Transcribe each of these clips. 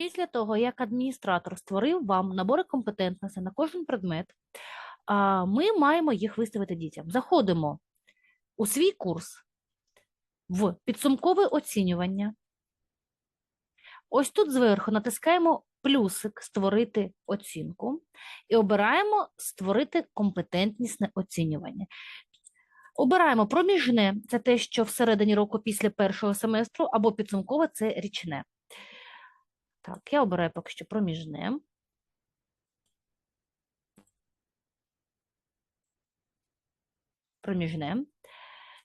Після того, як адміністратор створив вам набори компетентностей на кожен предмет, ми маємо їх виставити дітям. Заходимо у свій курс в підсумкове оцінювання. Ось тут зверху натискаємо плюсик Створити оцінку і обираємо Створити компетентнісне оцінювання. Обираємо проміжне це те, що всередині року після першого семестру, або підсумкове це річне. Так, я обираю поки що проміжне. Проміжне.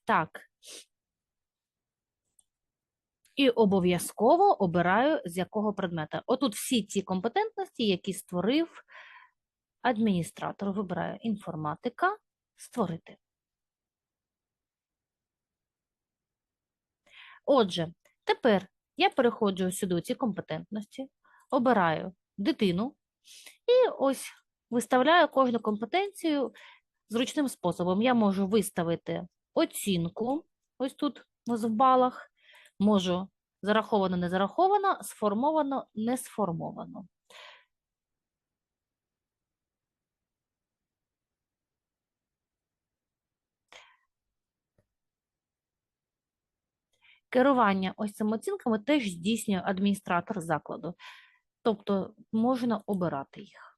Так. І обов'язково обираю з якого предмета. Отут всі ці компетентності, які створив адміністратор. Вибираю інформатика, створити. Отже, тепер я переходжу сюди у ці компетентності, обираю дитину і ось виставляю кожну компетенцію зручним способом. Я можу виставити оцінку, ось тут в балах, можу зараховано, не зараховано, сформовано, не сформовано. Керування ось цими оцінками теж здійснює адміністратор закладу, тобто можна обирати їх.